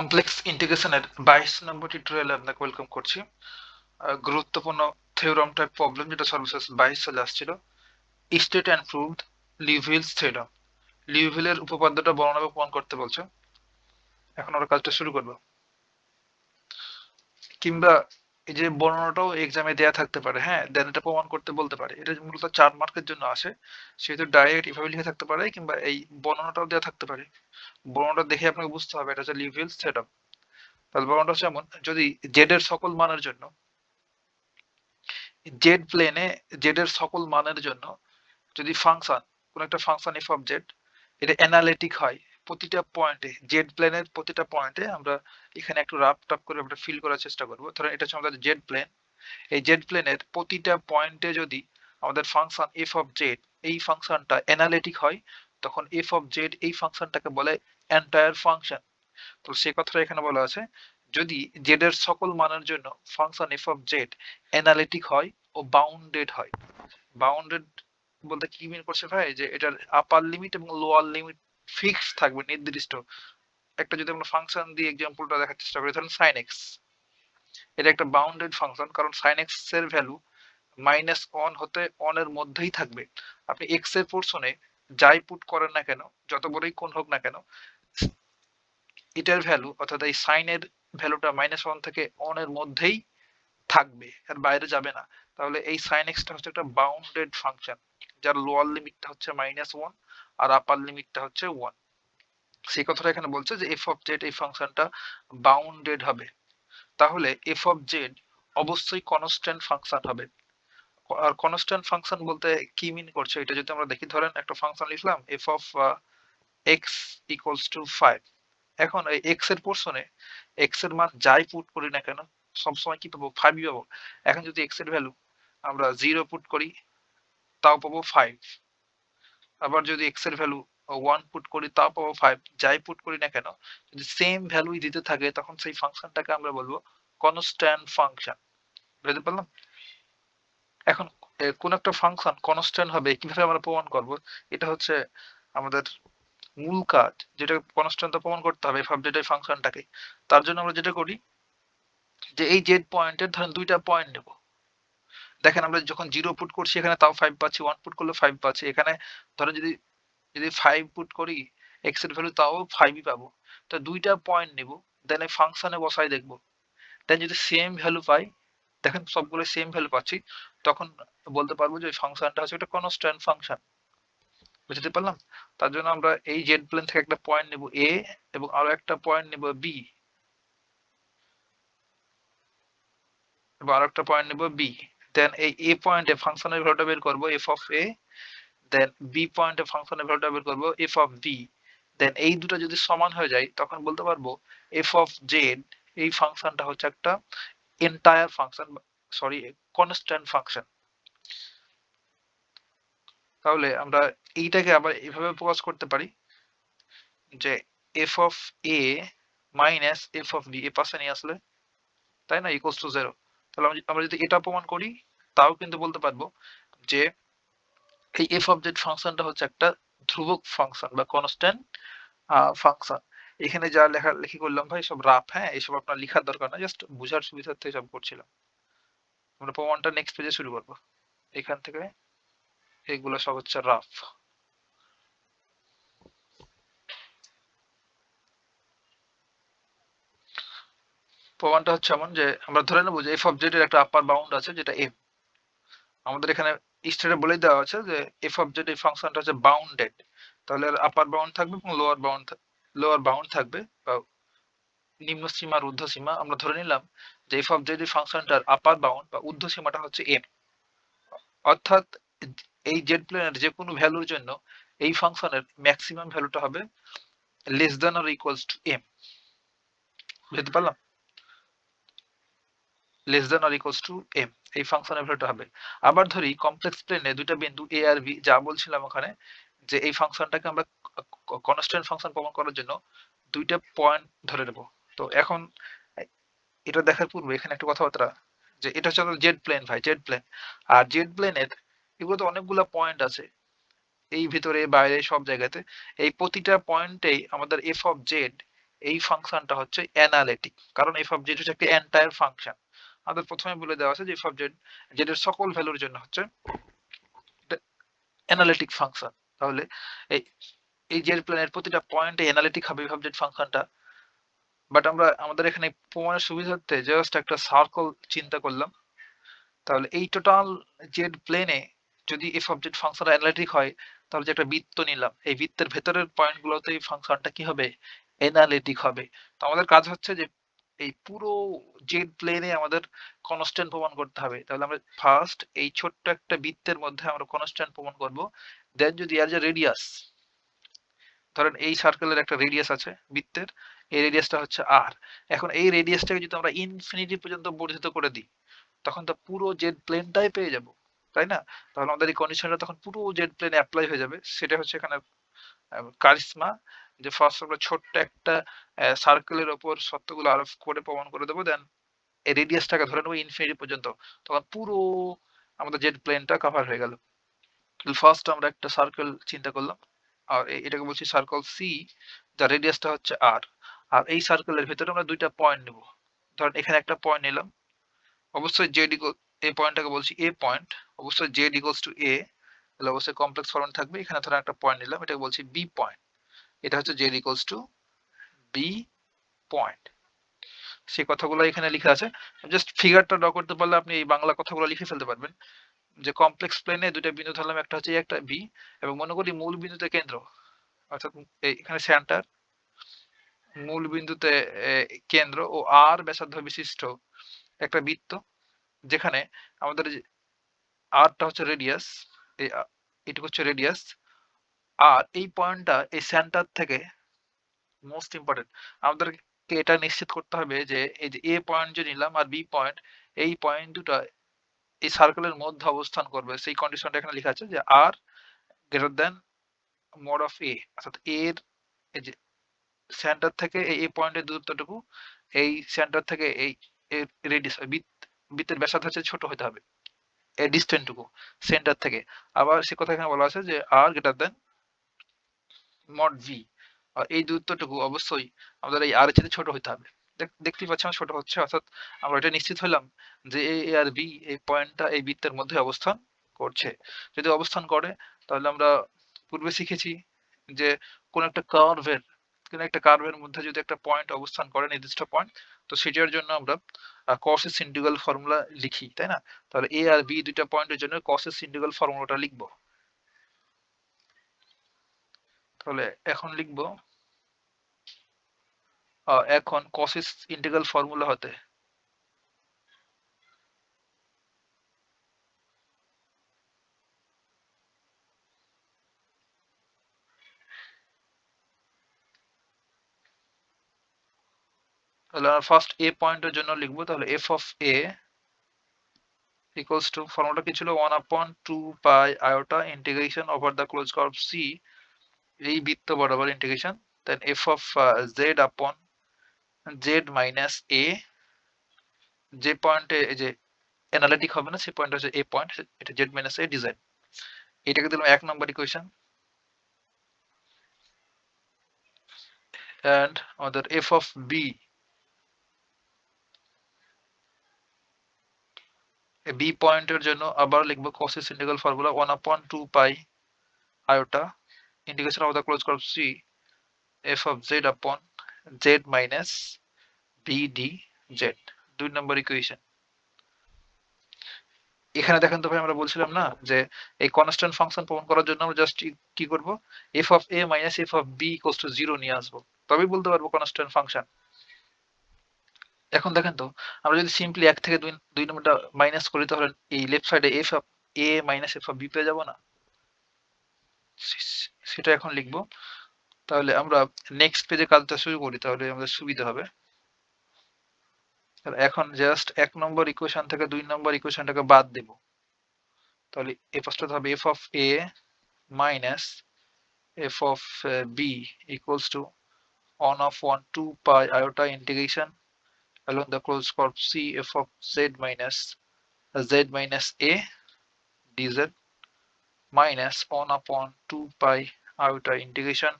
Complex ইন্টিগ্রেশনের বাইশ নম্বর টিউটোরিয়ালে আপনাকে ওয়েলকাম করছি। গুরুত্বপূর্ণ থিওরাম টাইপ প্রবলেম যেটা সর্বশেষ বাইশ সালে আসছিল। State and proved Liouville's theorem লিভিলের উপপাদ্যটা বর্ণনা প্রমাণ করতে বলছে। এখন আমরা কাজটা শুরু করব। কিংবা এই যে বর্ণনাটাও এক্সামে দেয়া থাকতে পারে হ্যাঁ দেন এটা প্রমাণ করতে বলতে পারে। এটা মূলত চার মার্কের জন্য আসে, সেহেতু ডাইরেক্ট এভাবে লিখে থাকতে পারে কিংবা এই বর্ণনাটাও দেওয়া থাকতে পারে। বর্ণনাটা দেখে আপনাকে বুঝতে হবে, এটা হচ্ছে লিভিয়াল সেট আপ তাহলে বর্ণনাটা হচ্ছে এমন, যদি জেড এর সকল মানের জন্য জেড প্লেনে জেড এর সকল মানের জন্য যদি ফাংশন কোন একটা ফাংশন এফ অফ জেড এটা অ্যানালিটিক হয় প্রতিটা পয়েন্টে জেড প্লেনের প্রতিটা পয়েন্টে আমরা এখানে একটু রাফ টাপ করে আমরা ফিল করার চেষ্টা করব। ধরেন এটা হচ্ছে আমাদের জেড প্লেন এই জেড প্লেনের প্রতিটা পয়েন্টে যদি আমাদের ফাংশন এফ অফ জেড এই ফাংশনটা অ্যানালিটিক হয়, তখন এফ অফ জেড এই ফাংশনটাকে বলে এন্টায়ার ফাংশন তো সে কথাটা এখানে বলা আছে, যদি জেড এর সকল মানের জন্য function F of Z analytic হয় ও বাউন্ডেড হয়। বাউন্ডেড বলতে কি মিন করছে ভাই? যে এটার আপার লিমিট এবং লোয়ার লিমিট ফিক্স থাকবে, নির্দিষ্ট। একটা যদি আমরা ফাংশন দিয়ে এক্সাম্পলটা দেখার চেষ্টা করি, ধরুন সাইন এক্স এটা একটা বাউন্ডেড ফাংশন কারণ সাইন এক্সের ভ্যালু মাইনাস ওয়ান হতে ওয়ানের মধ্যেই থাকবে। আপনি এক্সের পোর্শনে যাই পুট করেন না কেন, যত বড়ই কোন হোক না কেন, এটার ভ্যালু অর্থাৎ এই সাইনের ভ্যালুটা মাইনাস ওয়ান থেকে ওয়ানের মধ্যেই থাকবে, আর বাইরে যাবে না। তাহলে এই সাইন এক্সটা হচ্ছে একটা বাউন্ডেড ফাংশন যার লোয়ার লিমিটটা হচ্ছে মাইনাস ওয়ান আর আপার লিমিটটা হচ্ছে ওয়ান সেই কথাটা এখানে বলছে যে এফ অফ জেড এই ফাংশনটা বাউন্ডেড হবে। তাহলে এফ অফ জেড অবশ্যই কনস্ট্যান্ট ফাংশন হবে। আর কনস্ট্যান্ট ফাংশন বলতে কি মিন করছে? এটা যদি আমরা দেখি, ধরেন একটা ফাংশন লিখলাম F of X equals to five এখন এই এক্সের পোর্শনে এক্সের মান যাই পুট করি না কেন, সবসময় কি পাবো? ফাইভই পাবো। এখন যদি এক্সের ভ্যালু আমরা জিরো পুট করি, তাও পাবো ফাইভ আবার যদি এক্সের ভ্যালু ওয়ান পুট করি, তাও পাবো ফাইভ যাই পুট করি না কেন, যদি সেম ভ্যালুই দিতে থাকে, তখন সেই ফাংশনটাকে আমরা বলব কনস্ট্যান্ট ফাংশন বুঝতে পারলাম? এখন কোন একটা ফাংশন কনস্ট্যান্ট হবে, কীভাবে আমরা প্রমাণ করব? এটা হচ্ছে আমাদের মূল কাজ, যেটা কনস্ট্যান্ট প্রমাণ করতে হবে ফাবজেট এই ফাংশনটাকে তার জন্য আমরা যেটা করি, যে এই জেড পয়েন্টের ধরেন দুইটা পয়েন্ট নেব। দেখেন আমরা যখন জিরো পুট করছি, এখানে তাও ফাইভ পাচ্ছি ওয়ান পুট করলে ফাইভ পাচ্ছি। এখানে ধরেন যদি যদি ফাইভ পুট করি এক্সের ভ্যালু তাও ফাইভই পাবো। তো দুইটা পয়েন্ট নেব দেন এই ফাংশনে বসাই দেখব। দেন যদি সেম ভ্যালু পাই, দেখেন সবগুলো সেম ভ্যালু পাচ্ছি, তখন বলতে পারব যে ফাংশনটা হচ্ছে একটা কনস্ট্যান্ট ফাংশন বুঝতে পারলাম? তার জন্য আমরা এই জেড প্লেন থেকে একটা পয়েন্ট নেব এ এবং আরও একটা পয়েন্ট নেব বি এবং আরও একটা পয়েন্ট নেব বি দেন এই এ পয়েন্টে ফাংশনের ভ্যালুটা বের করব F of A then B পয়েন্টে ফাংশনের ভ্যালুটা বের করব এফ অফ বি দেন এই দুটো যদি সমান হয়ে যায়, তখন বলতে পারব এফ অফ জেড এই ফাংশনটা হচ্ছে একটা entire function sorry constant function তাহলে আমরা এইটাকে আবার এইভাবে প্রকাশ করতে পারি যে F of A minus F of B এ পাশে নিয়ে আসলে, তাই না ইকুয়ালস টু জিরো তাহলে আমরা যদি- এটা প্রমাণ করি, তাও কিন্তু বলতে পারব যে এই এফ অফ জেড ফাংশনটা হচ্ছে একটা ধ্রুবক ফাংশন বা কনস্ট্যান্ট ফাংশন এখানে যা লেখা, লেখি করলাম ভাই, সব রাফ হ্যাঁ? এইসব আপনার লেখার দরকার না জাস্ট বোঝার সুবিধার্থে সব করছিলাম। আমরা প্রমাণটা নেক্সট পেজে শুরু করব। এখান থেকে এগুলো সব হচ্ছে রাফ প্রমাণটা হচ্ছে এমন যে, আমরা ধরে নেব যে এফ অফ জেড এর একটা আপার বাউন্ড আছে, যেটা এম আমাদের এখানে স্টেটে বলে দেওয়া আছে যে এফ অফ জেড এই ফাংশনটা হচ্ছে বাউন্ডেড তাহলে আপার বাউন্ড থাকবে এবং লোয়ার বাউন্ড লোয়ার বাউন্ড থাকবে, বা নিম্ন সীমা আর ঊর্ধ্ব সীমা, আমরা ধরে নিলাম যে এফ অফ জেড ফাংশনটার আপার বাউন্ড বা ঊর্ধ্ব সীমাটা হচ্ছে এম অর্থাৎ এই জেড প্লেনের যে কোনো ভ্যালুর জন্য এই ফাংশনের ম্যাক্সিমাম ভ্যালুটা হবে less than or equals to M বুঝতে পারলাম? Less than or equals to M এই ফাংশনের ভ্যালুটা হবে। আবার ধরি কমপ্লেক্স প্লেনে দুইটা বিন্দু এ আর বি যা বলছিলাম ওখানে, যে এই ফাংশনটাকে আমরা কনস্ট্যান্ট ফাংশন প্রমাণ করার জন্য দুইটা পয়েন্ট ধরে নেব। তো এখন, এটা দেখার পূর্বে এখানে একটা কথাবার্তা, যে এটা হচ্ছে জেড প্লেন ভাই জেড প্লেন আর জেড প্লেনের এগুলোতে অনেকগুলো পয়েন্ট আছে, এই ভিতরে, বাইরে, সব জায়গাতে। এই প্রতিটা পয়েন্টেই আমাদের এফ অফ জেড এই ফাংশনটা হচ্ছে অ্যানালিটিক কারণ এফ অফ জেড হচ্ছে একটা এন্টায়ার ফাংশন আমাদের প্রথমে বলে দেওয়া আছে যে এফ অফ জেড জেড এর সকল ভ্যালুর জন্য হচ্ছে অ্যানালিটিক ফাংশন তাহলে এই এই জেড প্লেনের প্রতিটা পয়েন্টে অ্যানালিটিক হবে অফ জেড ফাংশনটা বাট আমরা, আমাদের এখানে প্রমাণের সুবিধার্থে জাস্ট একটা সার্কেল চিন্তা করলাম। তাহলে এই টোটাল জেড প্লেনে যদি এফ অবজেক্ট ফাংশন অ্যানালিটিক হয়, তাহলে যে একটা বৃত্ত নিলাম, এই বৃত্তের ভেতরের পয়েন্টগুলোতে এই ফাংশনটা কি হবে? অ্যানালিটিক হবে। তো আমাদের কাজ হচ্ছে যে এই পুরো জেড প্লেনে আমাদের কনস্ট্যান্ট প্রমাণ করতে হবে। তাহলে আমরা ফার্স্ট এই ছোট্ট একটা বৃত্তের মধ্যে আমরা কনস্ট্যান্ট প্রমাণ করব। দেন যদি আর যে রেডিয়াস ধরেন এই সার্কেলের একটা রেডিয়াস আছে বৃত্তের, এই রেডিয়াসটা হচ্ছে আর এখন এই রেডিয়াসটাকে যদি আমরা ইনফিনিটি পর্যন্ত বর্ধিত করে দিই, তখন তো পুরো জেড প্লেনটাই পেয়ে যাব, তাই না? তাহলে আমাদের এই কন্ডিশনটা তখন পুরো জেড প্লেনে অ্যাপ্লাই হয়ে যাবে। সেটা হচ্ছে এখানে কারিশমা যে ফার্স্ট আমরা ছোট্ট একটা সার্কেলের ওপর সত্যগুলো আরোপ করে প্রমাণ করে দেবো দেন এই রেডিয়াসটাকে ধরে নেব ইনফিনিটি পর্যন্ত। তখন পুরো আমাদের জেড প্লেনটা কভার হয়ে গেল। ফার্স্ট আমরা একটা সার্কেল চিন্তা করলাম, আর এটাকে বলছি সার্কেল সি যার রেডিয়াসটা হচ্ছে আর আর এই সার্কেলের ভেতরে আমরা দুইটা পয়েন্ট নেব। ধরেন এখানে একটা পয়েন্ট নিলাম, অবশ্যই জেড ইকো এই পয়েন্টটাকে বলছি এ পয়েন্ট অবশ্যই জেড ইকোয়ালস টু এ তাহলে অবশ্যই কমপ্লেক্স ফর্ম থাকবে। এখানে ধরো একটা পয়েন্ট নিলাম, এটাকে বলছি বি পয়েন্ট এটা হচ্ছে Z equals to B point সেই কথাগুলো এখানে লেখা আছে। জাস্ট ফিগারটা ড্র করতে পারলে আপনি এই বাংলা কথাগুলো লিখে ফেলতে পারবেন। যে কমপ্লেক্স প্লেনে দুইটা বিন্দু ধরলাম একটা হচ্ছে একটা বি এবং মনে করি মূল বিন্দুতে কেন্দ্র। অর্থাৎ এখানে সেন্টার মূল বিন্দুতে কেন্দ্র ও আর ব্যাসার্ধ বিশিষ্ট একটা বৃত্ত। যেখানে আমাদের আরটা হচ্ছে রেডিয়াস এটুকু হচ্ছে রেডিয়াস আর এই পয়েন্টটা, এই সেন্টার থেকে মোস্ট ইম্পর্টেন্ট আমাদেরকে এটা নিশ্চিত করতে হবে যে, এই যে এ পয়েন্ট যে নিলাম আর বি পয়েন্ট এই পয়েন্ট দুটা এই সার্কেলের মধ্যে অবস্থান করবে। সেই কন্ডিশনটা এখানে লেখা আছে যে r greater than mod of a অর্থাৎ এর এই যে সেন্টার থেকে এই এ পয়েন্টের দূরত্বটুকু, এই সেন্টার থেকে এই রেডিয়াস বৃত্তের ব্যাসার্ধ হচ্ছে ছোট হতে হবে, এই ডিস্টেন্সটুকু সেন্টার থেকে। আবার সে কথা এখানে বলা আছে যে r greater than mod b আর এই দূরত্বটুকু অবশ্যই আমাদের এই আর এর চেয়ে ছোট হতে হবে। দেখতে পাচ্ছি আমার ছোট হচ্ছে, অর্থাৎ আমরা এটা নিশ্চিত হলাম যে এ আর বি এই পয়েন্টটা এই বৃত্তের মধ্যে অবস্থান করছে। যদি অবস্থান করে, তাহলে আমরা পূর্বে শিখেছি যে কোন একটা কার্ভের কোন একটা কার্ভের মধ্যে যদি একটা পয়েন্ট অবস্থান করে, নির্দিষ্ট পয়েন্ট তো সেটার জন্য আমরা কসেস ইন্টিগ্রাল ফর্মুলা লিখি, তাই না? তাহলে এ আর বি দুইটা পয়েন্টের জন্য কসেস ইন্টিগ্রাল ফর্মুলাটা লিখব। তাহলে এখন লিখব এখন কসেস ইন্টিগ্রাল ফর্মুলা হতে। তাহলে আমরা ফার্স্ট এ পয়েন্টের জন্য লিখব, তাহলে f of a equals to formula কি ছিল? 1 upon 2 pi iota integration over the close curve c এই বৃত্ত বরাবর integration then f of z upon z minus a যে পয়েন্টে যে অ্যানালিটিক হবে না সেই পয়েন্ট হচ্ছে এ পয়েন্ট এটা জেড মাইনাস এ ডিজাইন এটাকে দিলাম এক নম্বর ইকুয়েশন and আমাদের f of b বি পয়েন্টের জন্য আবার লিখব cosine integral formula 1 upon 2 pi iota integration of the close curve c, f of z upon z minus b d z, দুই নম্বর ইকুয়েশন এখানে দেখেন তো ভাই, আমরা বলছিলাম না যে এই কনস্ট্যান্ট ফাংশন প্রমাণ করার জন্য আমরা জাস্ট কি করব? F of a minus f of b equals to 0 নিয়ে আসব। তবেই বলতে পারব কনস্ট্যান্ট ফাংশন এখন দেখেন তো, আমরা যদি সিম্পলি এক থেকে দুই দুই নম্বরটা মাইনাস করি, তাহলে এই লেফট সাইডে f of a minus f of b পেয়ে যাব না? সেটা এখন লিখব। তাহলে আমরা নেক্সট পেজে কাজটা শুরু করি, তাহলে আমাদের সুবিধা হবে। এখন জাস্ট এক নম্বর ইকুয়েশন থেকে দুই নম্বর ইকুয়েশনটাকে বাদ দেব। তাহলে এ ফার্স্টটা হবে f of a minus f of b equals to on of one two pi iota integration along the closed curve C f of z minus z minus a dz minus 1 upon 2 pi iota integration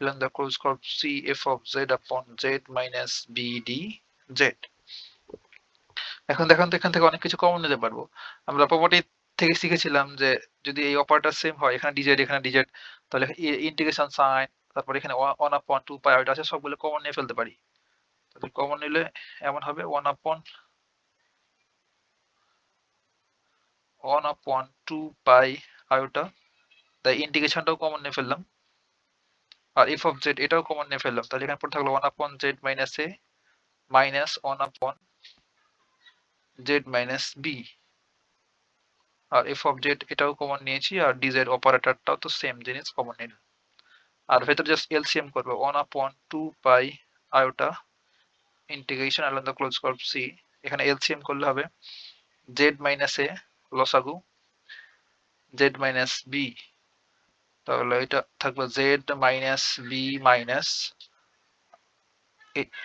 along the closed curve c f of z upon z minus b d z. এখন দেখেন, এখান থেকে অনেক কিছু common নিতে পারব। আমরা property থেকে শিখেছিলাম যে যদি এই অপারেটর সেম হয়, এখানে ডিজেড এখানে ডিজেড তাহলে ইন্টিগ্রেশন সাইন তারপর এখানে ওয়ান আপন টু পাই ওইটা আছে, সবগুলো কমন নিয়ে ফেলতে পারি। তাহলে কমন নিলে এমন হবে one upon one upon two pi iota তাই ইন্টিগ্রেশনটাও কমন নিয়ে ফেললাম। আর এফ অফ জেড এটাও কমন নিয়ে ফেললাম। তাহলে এখানে পড়ে থাকল one upon z minus a minus one upon z minus b R F of Z এটাও কমন নিয়েছি। আর ডিজেড অপারেটরটাও তো সেম জিনিস কমন নিল আর ভেতরে জাস্ট এলসিএম করবে। One upon two pi iota integration the close curve c এখানে এলসিএম করলে হবে জেড মাইনাস এ লসাগু জেড মাইনাস বি তাহলে এটা থাকবে জেড মাইনাস বি মাইনাস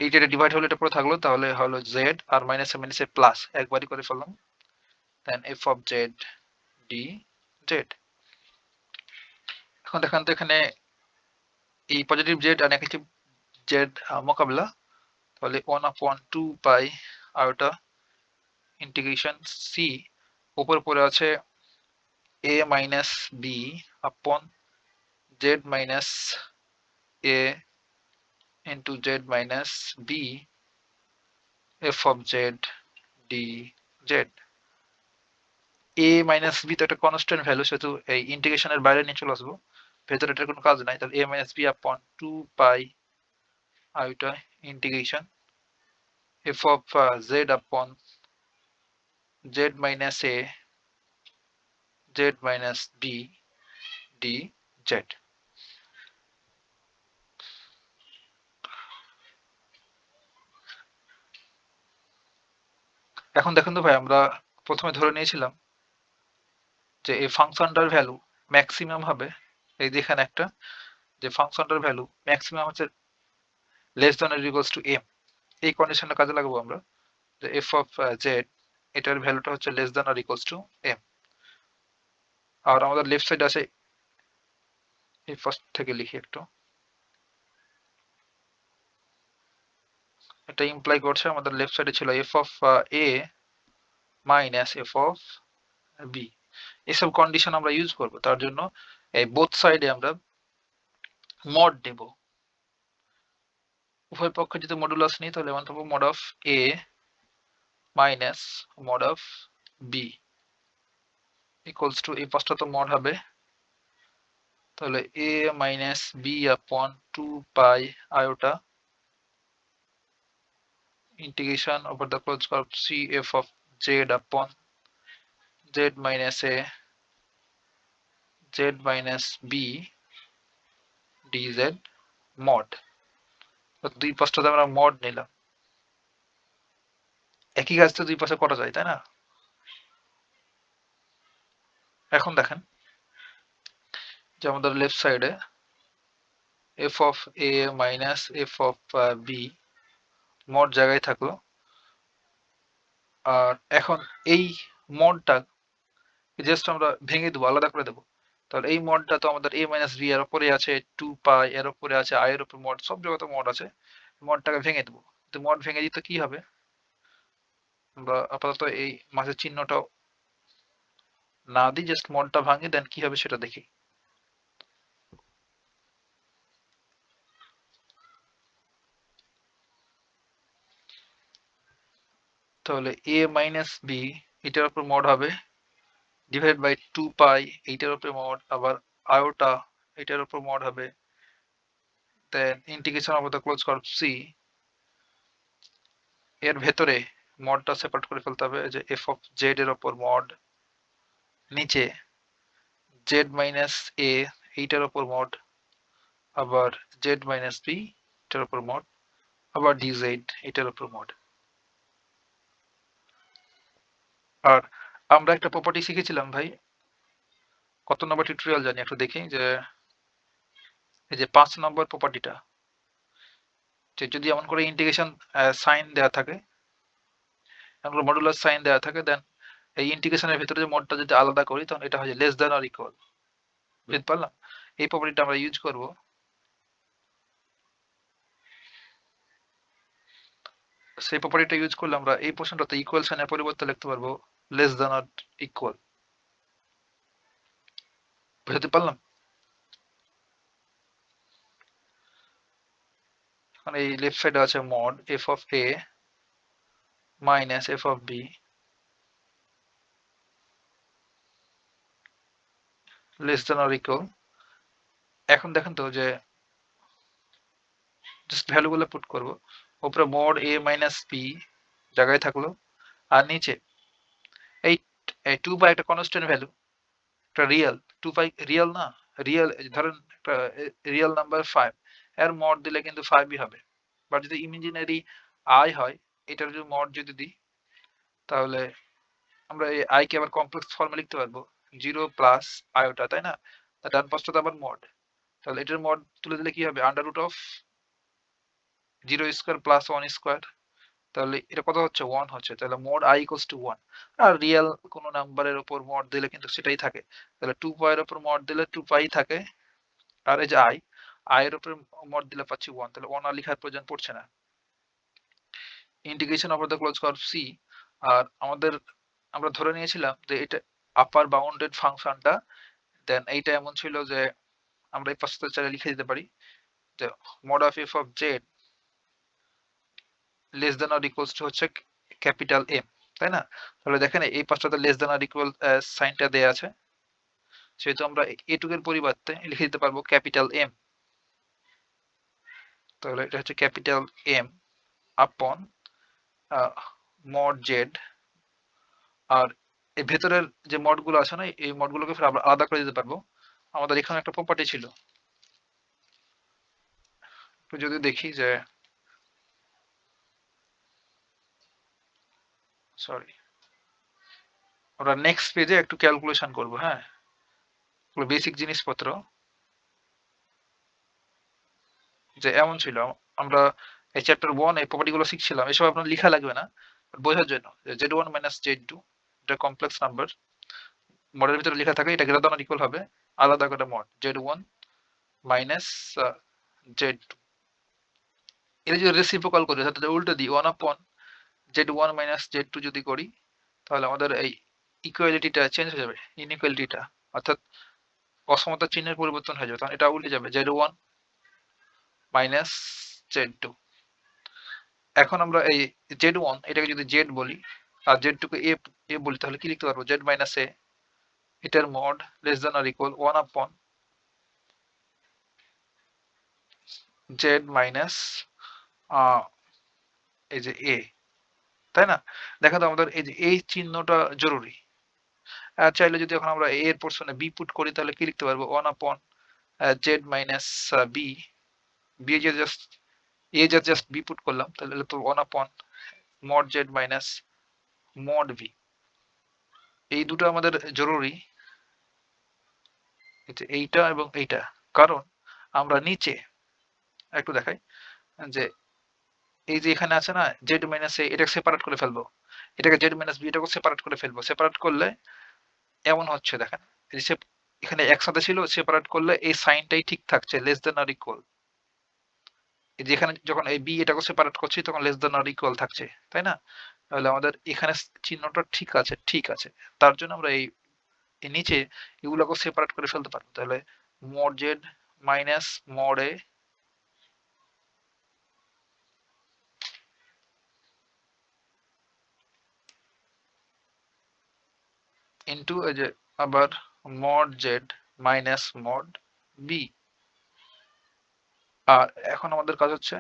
এইটা ডিভাইড হলে, এটা পুরো থাকল, তাহলে হলো জেড আর মাইনাস মাইনাস প্লাস একবারই করে ফেললাম। Then f of z d z এখন দেখেন তো এখানে এই পজিটিভ জেড আর নেগেটিভ জেড মোকাবিলা। তাহলে one of one two pi iota integration c উপর পরে আছে a minus b upon z minus a into z minus b f of z dz. A minus b তো একটা কনস্ট্যান্ট ভ্যালু সেহেতু এই ইন্টিগ্রেশনের বাইরে নিয়ে চলে আসব। ভেতরে এটার কোনো কাজ নাই তাহলে a minus b upon two pi iota integration f of uh, z upon z minus a z minus b dz এখন দেখুন তো ভাই, আমরা প্রথমে ধরে নিয়েছিলাম যে এই ফাংশনটার ভ্যালু ম্যাক্সিমাম হবে। এই যেখানে একটা, যে ফাংশনটার ভ্যালু ম্যাক্সিমাম হচ্ছে less than or equals to M এই কন্ডিশনটা কাজে লাগাবো আমরা, যে এফ অফ জেড এটার ভ্যালুটা হচ্ছে less than or equals to M আর আমাদের লেফট সাইড আছে। এই ফার্স্ট থেকে লিখি একটু। এটা ইমপ্লাই করছে আমাদের লেফট সাইডে ছিল f of a minus f of b এসব কন্ডিশন আমরা ইউজ করব, তার জন্য এই বোথ সাইডে আমরা মড নেব উভয় পক্ষে যদি মডুলাস নিই, তাহলে আমরা mod of a minus mod of b equals to এই পাঁচটা তো মড হবে। তাহলে a minus b upon two pi iota integration over the closed curve cf of z upon z minus a, z minus b, dz mod দুই পাশটাতে আমরা mod নিলাম। একই কাজ তো দুই পাশে করা যায়, তাই না? এখন দেখেন, যে আমাদের লেফট সাইডে f of a minus f of b মোট জায়গায় থাকল। আর এখন এই মডটা জাস্ট আমরা ভেঙে দেবো, আলাদা করে দেবো। তাহলে এই মডটা তো আমাদের এ মাইনাস বি এর উপরে আছে টু পাই এর উপরে আছে আই এর উপরে মড সব জায়গাতে মড আছে। মডটাকে ভেঙে দেবো। তো মড ভেঙে দিতে কি হবে? আমরা আপাতত এই মাছের চিহ্নটাও না দিই জাস্ট মডটা ভাঙি দেন কি হবে সেটা দেখি। তাহলে এ মাইনাস বি এটার উপর মড হবে। ডিভাইড বাই টু পাই এইটার উপরে মড আবার আয়োটা এটার উপর মড হবে। Then integration of the close curve c এর ভেতরে মডটা সেপারেট করে ফেলতে হবে। যে এফ অফ জেড এর উপর মড নিচে জেড মাইনাস এ এইটার ওপর মড আবার জেড মাইনাস বি এটার ওপর মড আবার ডিজেড এটার ওপর মড আর আমরা একটা প্রপার্টি শিখেছিলাম ভাই। কত নম্বর টিউটোরিয়াল জানি, একটু দেখি যে, এই যে পাঁচ নম্বর প্রপার্টিটা যে যদি এমন করে ইন্টিগ্রেশন সাইন দেওয়া থাকে, এমন মডুলার সাইন দেওয়া থাকে দেন এই ইন্টিগ্রেশনের ভিতরে যে মোডটা যদি আলাদা করি তখন এটা হয় লেস দ্যান অর ইকুয়াল বুঝতে পারলাম? এই প্রপার্টিটা আমরা ইউজ করব। সেই প্রপার্টিটা ইউজ করলে আমরা এই পোর্শনটাতে ইকুয়াল সাইনের পরিবর্তে লিখতে পারব লেস দ্যান অর ইকুয়াল বুঝাতে পারলাম? এই লেফট সাইডে আছে mod f of a minus f of b less than or equal এখন দেখেন তো যে জাস্ট ভ্যালুগুলো পুট করব, উপরে মড এ মাইনাস পি জায়গায় থাকল, আর নিচে এই টু বাই একটা কনস্ট্যান্ট ভ্যালু একটা রিয়েল টু বাই রিয়েল না রিয়েল ধরেন একটা রিয়েল নাম্বার ফাইভ এর মড দিলে কিন্তু ফাইভই হবে বাট যদি ইমাজিনারি আই হয়, এটার যদি মড যদি দিই, তাহলে আমরা এই আইকে আবার কমপ্লেক্স ফর্মে লিখতে পারব জিরো প্লাস আয়োটা, তাই না? ডান পাশটা তো আবার মড। তাহলে এটার মড তুলে দিলে কি হবে? Under root of zero square plus one square তাহলে এটা কত হচ্ছে? ওয়ান হচ্ছে। তাহলে mod i equals to one R real কোনো নাম্বারের উপর মড দিলে কিন্তু সেটাই থাকে। তাহলে টু পাইয়ের উপর মড দিলে টু পাই থাকে। আর এই যে আই আয়ের উপর মড দিলে পাচ্ছি ওয়ান তাহলে ওয়ান আর লেখার প্রয়োজন পড়ছে না। Integration of the close curve c আর আমাদের, আমরা ধরে নিয়েছিলাম যে এটা আপার বাউন্ডেড ফাংশনটা দেন এইটা এমন ছিল যে আমরা এই পাশে চাইলে লিখে দিতে পারি যে mod of f of z less than or equals to হচ্ছে ক্যাপিটাল এম তাই না? তাহলে দেখেন এই পাশটাতে লেস দেন আর ইকুয়াল সাইনটা দেয়া আছে, সেহেতু আমরা এটুকের পরিবর্তে লিখে দিতে পারব ক্যাপিটাল এম তাহলে এটা হচ্ছে capital M upon mod z আর এই ভেতরের যে মডগুলো আছে না, এই মডগুলোকে ফের আলাদা করে দিতে পারব। আমাদের এখানে একটা প্রপার্টি ছিল। যদি দেখি যে সরি আমরা নেক্সট পেজে একটু ক্যালকুলেশন করব হ্যাঁ? বেসিক জিনিসপত্র। যে এমন ছিল, আমরা এই চ্যাপ্টার ওয়ান এই প্রপার্টি গুলো শিখছিলাম, এসব আপনার লেখা লাগবে না বোঝার জন্য z one minus z two এটা কমপ্লেক্স নাম্বার মডের ভিতরে লেখা থাকে এটা গ্রেটার ইকুয়াল হবে। আলাদা করে mod z one minus z two এটা যদি করি অর্থাৎ উল্টো দিই। One upon z one minus z two যদি করি, তাহলে আমাদের এই ইকুয়ালিটিটা চেঞ্জ হয়ে যাবে ইনইকুয়ালিটিটা অর্থাৎ অসমতা চিহ্নের পরিবর্তন হয়ে যাবে তখন এটা উল্টে যাবে। Z one minus z two এখন আমরা এই জেড ওয়ান এটাকে যদি জেড বলি আর জেড টুকে এ এ বলি, তাহলে কি লিখতে পারব? জেড মাইনাস এ এটার mod less than or equal one upon z minus এই যে এ তাই না? দেখা তো আমাদের এই যে এই চিহ্নটা জরুরি। আর চাইলে যদি এখন আমরা এ এর পোর্শনে বি পুট করি, তাহলে কি লিখতে পারব? One upon z minus b b just a just b put করলাম, তাহলে one upon mod z minus mod b এই দুটো আমাদের জরুরি। এইটা এবং এইটা। কারণ আমরা নিচে একটু দেখাই যে এই যে এখানে আছে না জেড মাইনাস এ এটাকে সেপারেট করে ফেলব। এটাকে জেড মাইনাস বি এটাকে সেপারেট করে ফেলব। সেপারেট করলে এমন হচ্ছে, দেখেন। এখানে একসাথে ছিল সেপারেট করলে এই সাইনটাই ঠিক থাকছে লেস দেন আর ইকুয়াল যেখানে যখন এই বি এটাকে সেপারেট করছি, তখন লেস দেন আর ইকুয়াল থাকছে, তাই না? তাহলে আমাদের এখানে চিহ্নটা ঠিক আছে ঠিক আছে। তার জন্য আমরা এই নিচে এগুলোকে সেপারেট করে ফেলতে পারব। তাহলে mod z minus mod a into যে আবার mod z minus mod b আর এখন আমাদের কাজ হচ্ছে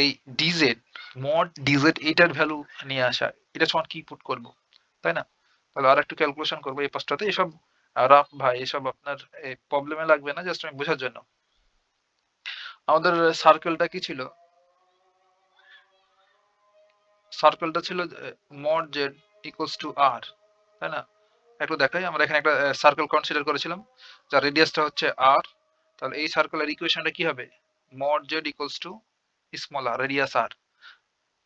এই ডিজেড মড ডিজেড এটার ভ্যালু নিয়ে আসা, এটা সমান কি পুট করব, তাই না? তাহলে আর একটু ক্যালকুলেশন করব এই পাঁচটাতে এসব রাফ ভাই এসব আপনার প্রবলেমে লাগবে না জাস্ট আমি বোঝার জন্য। আমাদের সার্কেলটা কি ছিল? সার্কেলটা ছিল mod z equals to r তাই না? একটু দেখাই, আমরা এখানে একটা সার্কেল কনসিডার করেছিলাম, যার রেডিয়াসটা হচ্ছে আর তাহলে এই সার্কেলের ইকুয়েশনটা কি হবে? Mod z equals to small r radius R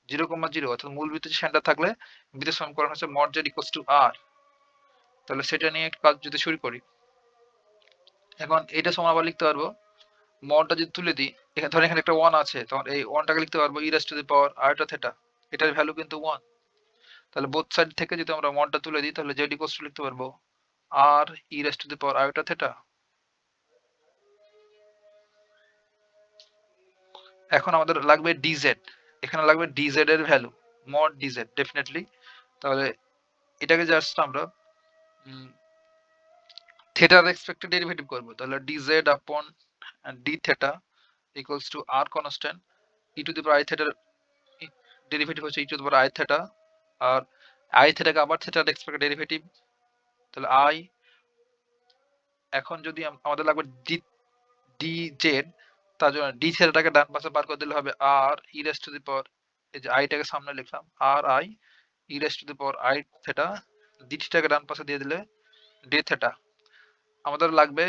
zero comma zero অর্থাৎ মূল বৃত্তের সেন্টার থাকলে বৃত্তের সমীকরণ হচ্ছে mod z equals to r তাহলে সেটা নিয়ে কাজ যদি শুরু করি। এখন এটা সময় আবার লিখতে পারব। মডটা যদি তুলে দিই, এখানে ধরেন এখানে একটা ওয়ান আছে, তখন এই ওয়ানটাকে লিখতে পারব e raise to the power iota theta এটার ভ্যালু কিন্তু ওয়ান তাহলে বোথ সাইড থেকে যদি আমরা মডটা তুলে দিই, তাহলে জেড ইকোয়াস টু লিখতে পারব আর e raised to the power iota theta এখন আমাদের লাগবে ডিজেড এখানে লাগবে ডিজেড এর ভ্যালু মড ডিজেড ডেফিনেটলি তাহলে এটাকে জাস্ট আমরা থেটার এক্সপেক্টেড ডেরিভেটিভ করব। তাহলে d z upon d theta equals to r constant e to the power i থেটার derivative হচ্ছে e to the power i theta r i থেটাকে আবার থেটার expected derivative তাহলে i এখন যদি আমাদের লাগবে ডি ডি জেড তার জন্য ডি থেটাটাকে ডান পাশে বার করে দিলে হবে আর ই রেস টু দি পাওয়ার এই যে আইটাকে সামনে লিখলাম আর i e raised to the power i theta d থিটাকে ডান পাশে দিয়ে দিলে ডি থেটা আমাদের লাগবে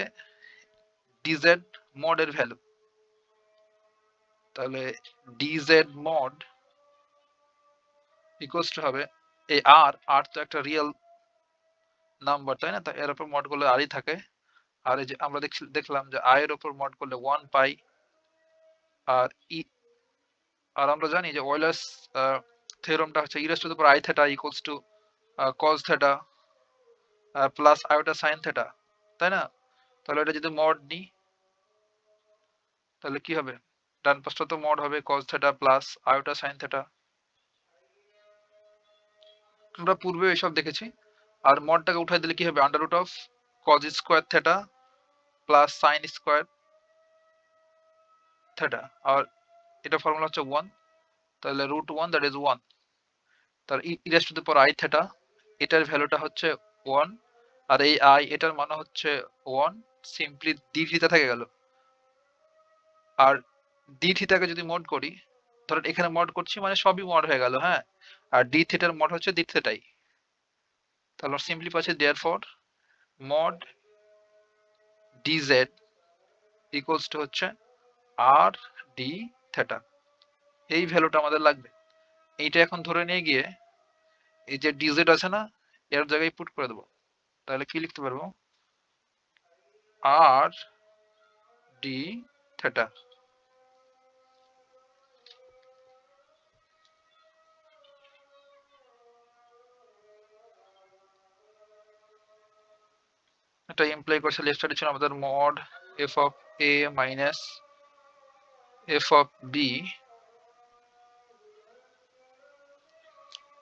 ডিজেড মডের ভ্যালু তাহলে ডিজেড মড ইকুয়ালস টু হবে, এই আর আর তো একটা রিয়েল নাম্বার তাই না? তা এর উপর মড করলে আরই থাকে, আর এই যে আমরা দেখছি- দেখলাম যে আই এর উপর মড করলে ওয়ান পাই আর ই, আর আমরা জানি যে ওয়েলার্স থিওরামটা হচ্ছে e raise to the power i theta equals to cos theta plus iota sine theta তাই না? তাহলে এটা যদি মড নিই, তাহলে কি হবে? ডান পাশটা তো মড হবে cos theta plus iota sine theta আমরা পূর্বে এসব দেখেছি, আর মডটাকে উঠাই দিলে কি হবে? Under root of cos square theta plus sine square theta আর এটা ফর্মুলা হচ্ছে ওয়ান তাহলে root one that is one তার e raise to the power i theta এটার ভ্যালুটা হচ্ছে ওয়ান আর এই আই এটার মানে হচ্ছে ওয়ান সিম্পলি ডি থিটা থেকে গেল। আর ডি থিটাকে যদি মোড করি, ধরেন এখানে মড করছি মানে সবই মড হয়ে গেল হ্যাঁ? আর ডি থিটার মড হচ্ছে ডি থিটাই তাহলে সিম্পলি পাচ্ছি therefore mod d z equals to হচ্ছে আর ডি থেটা এই ভ্যালুটা আমাদের লাগবে। এইটা এখন ধরে নিয়ে গিয়ে এই যে ডিজেড আছে না, এর জায়গায় পুট করে দেবো। তাহলে কি লিখতে পারব? আর ডি থেটা এটা ইমপ্লাই করছে লেফট ছিল আমাদের mod f of a minus f of b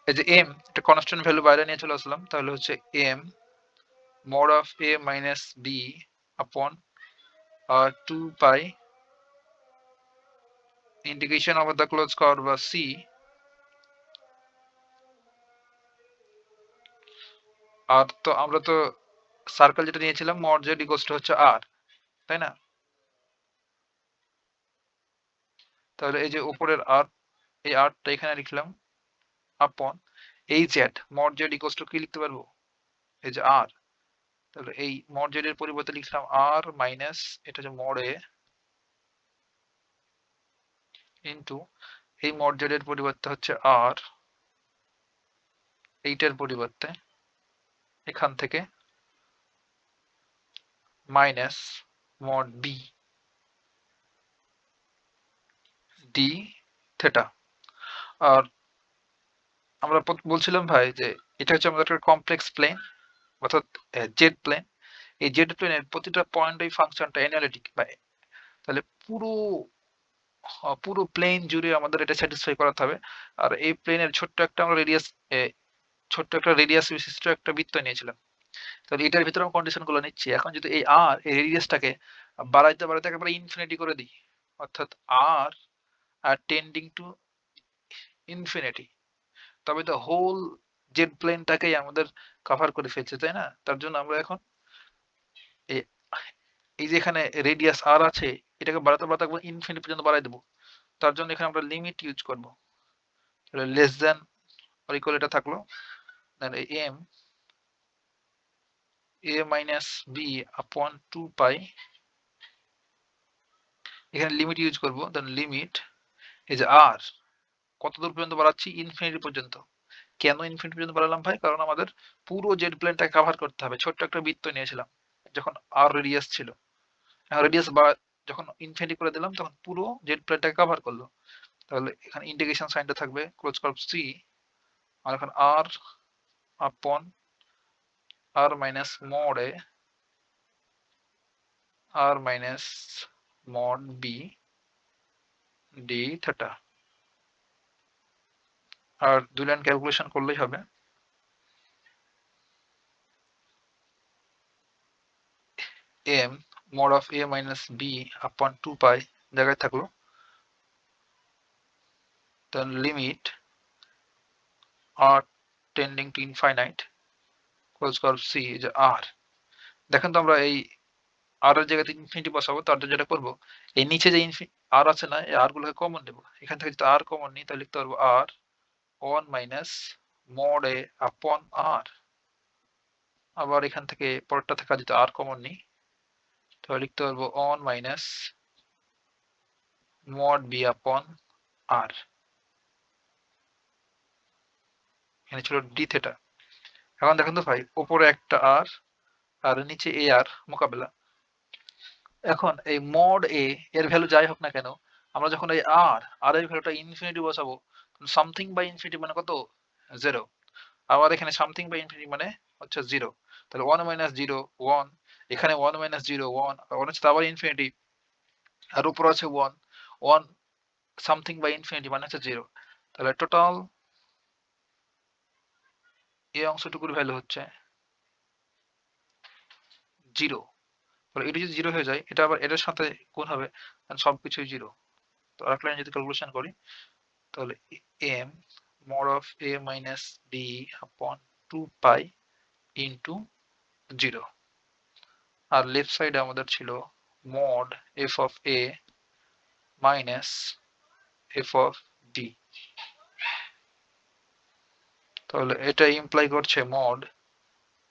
এই যে এম এটা কনস্ট্যান্ট ভ্যালু বাইরে নিয়ে চলে আসলাম তাহলে হচ্ছে M mod of a b upon uh, 2 pi integration over the closed curve বা c. আর তো আমরা তো সার্কেল যেটা নিয়েছিলাম z equals to হচ্ছে r তাই না? তাহলে এই যে উপরের r এই rটা এখানে লিখলাম, আপন, এই z, mod z equals to কি লিখতে পারব? এই যে আর তাহলে এই মড জেড এর পরিবর্তে লিখলাম আর মাইনাস এটা যে মড এ ইন্টু এই মড জেড এর পরিবর্তে হচ্ছে আর এইটার পরিবর্তে এখান থেকে minus mod b d theta আর আমরা বলছিলাম ভাই যে এটা হচ্ছে আমাদের একটা কমপ্লেক্স প্লেন অর্থাৎ জেড প্লেন এই জেড প্লেনের প্রতিটা পয়েন্ট এই ফাংশনটা অ্যানালিটিক বা তাহলে পুরো পুরো প্লেন জুড়ে আমাদের এটা স্যাটিসফাই করাতে হবে। আর এই প্লেনের ছোট্ট একটা আমরা রেডিয়াস ছোট্ট একটা রেডিয়াস বিশিষ্ট একটা বৃত্ত নিয়েছিলাম। তাহলে এটার ভিতরে আমরা কন্ডিশনগুলো নিচ্ছি। এখন যদি এই আর এই রেডিয়াসটাকে বাড়াইতে বাড়াইতে একেবারে ইনফিনিটি করে দিই, অর্থাৎ আর আর টেন্ডিং টু ইনফিনিটি তবে তো হোল জেড প্লেনটাকেই আমাদের কভার করে ফেলছে, তাই না? তার জন্য আমরা এখন এই এই যে এখানে রেডিয়াস আর আছে, এটাকে বাড়াতে বাড়াতে একবার ইনফিনিটি পর্যন্ত বাড়াই দেবো। তার জন্য এখানে আমরা লিমিট ইউজ করব। লেস দেন অর ইকুয়াল এটা থাকল। Then M a minus b upon two pi এখানে লিমিট ইউজ করব। দেন লিমিট এই যে আর কত দূর পর্যন্ত বাড়াচ্ছি? ইনফিনিটি পর্যন্ত। কেন ইনফিনিটি পর্যন্ত বাড়ালাম ভাই? কারণ আমাদের পুরো জেড প্লেনটাকে কভার করতে হবে। ছোট্ট একটা বৃত্ত নিয়েছিলাম, যখন আর রেডিয়াস ছিল। রেডিয়াস বা যখন ইনফিনিটি করে দিলাম, তখন পুরো জেড প্লেনটাকে কভার করল। তাহলে এখানে ইন্টিগ্রেশন সাইনটা থাকবে ক্লোজ কার্ভ সি আর এখন r upon r minus mod a r minus mod b d theta আর দুই লাইন ক্যালকুলেশন করলেই হবে। M mod of a minus b upon 2 pi জায়গায় থাকল। Then limit r tending to infinite close curve c যে r দেখেন তো আমরা এই আর এর জায়গাতে ইনফিনিটি বসাবো, তার জন্য যেটা করব, এই নিচে যে r আছে না, এই r গুলোকে কমন নেব। এখান থেকে যদি r কমন নিই, তাহলে লিখতে পারব আর 1 মাইনাস mod এ আপন আর আবার এখান থেকে পরেরটা থাকা যদি r কমন নিই, তাহলে লিখতে পারব অন মাইনাস মড বি আপন আর এখানে ছিল ডি থেটা এখন দেখেন তো ভাই উপরে একটা আর আর নিচে এ আর মোকাবেলা। এখন এই মড এ এর ভ্যালু যাই হোক না কেন, আমরা যখন এই আর আর এর ভ্যালুটা ইনফিনিটি বসাবো সামথিং বাই ইনফিনিটি মানে কত? জিরো আবার এখানে সামথিং বাই ইনফিনিটি মানে হচ্ছে জিরো তাহলে ওয়ান মাইনাস জিরো ওয়ান এখানে one minus zero one one হচ্ছে আবার ইনফিনিটি আর উপর আছে one one something by infinity মানে হচ্ছে জিরো তাহলে টোটাল এই অংশটুকুর ভ্যালু হচ্ছে জিরো তাহলে এটা যদি জিরো হয়ে যায়, এটা আবার এটার সাথে গুণ হবে সবকিছুই জিরো তো আরেক লাইন যদি ক্যালকুলেশন করি, তাহলে M mod of a minus b upon 2 pi into 0 আর লেফট সাইডে আমাদের ছিল mod f of a minus f of d তাহলে এটা ইমপ্লাই করছে mod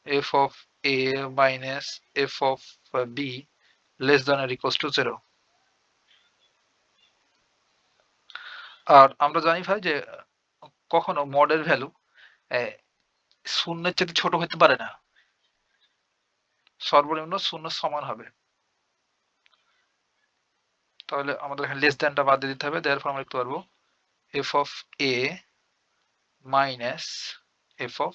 f of a minus f of b less than or equals to 0 আর আমরা জানি ভাই যে, কখনো মডের ভ্যালু শূন্যের চেয়ে ছোট হতে পারে না। সর্বনিম্ন শূন্য সমান হবে। তাহলে আমাদের এখানে লেস দ্যানটা বাদ দিতে হবে। দেওয়ার পর আমরা লিখতে পারব f of a minus f of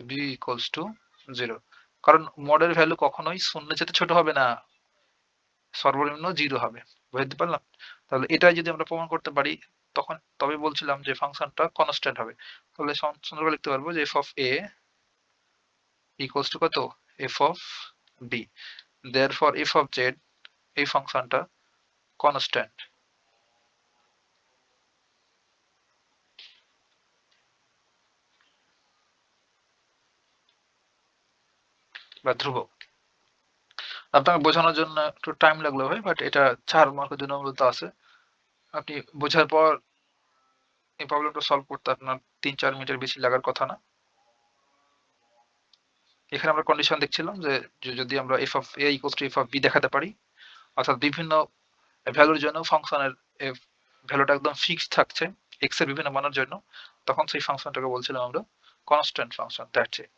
b equals to zero কারণ মডের ভ্যালু কখনোই শূন্য চেয়ে ছোট হবে না। সর্বনিম্ন জিরো হবে। বুঝতে পারলাম? তাহলে এটা যদি আমরা প্রমাণ করতে পারি, তখন তবে বলছিলাম যে ফাংশনটা কনস্ট্যান্ট হবে। তাহলে সুন্দর করে লিখতে পারব যে f of a equals to কত? F of b therefore f of z এই ফাংশনটা কনস্ট্যান্ট বা ধ্রুবক আপনাকে বোঝানোর জন্য একটু টাইম লাগল ভাই বাট এটা চার মার্কের জন্য মূলত আছে। আপনি বোঝার পর এই প্রবলেমটা সলভ করতে আপনার তিন চার মিনিটের বেশি লাগার কথা না। এখানে আমরা কন্ডিশন দেখছিলাম যে যদি আমরা f of a equals to f of b দেখাতে পারি, অর্থাৎ বিভিন্ন ভ্যালুর জন্য ফাংশনের ভ্যালুটা একদম ফিক্স থাকছে এক্সের বিভিন্ন মানের জন্য, তখন সেই ফাংশনটাকে বলছিলাম আমরা কনস্ট্যান্ট ফাংশন দ্যাটস ইট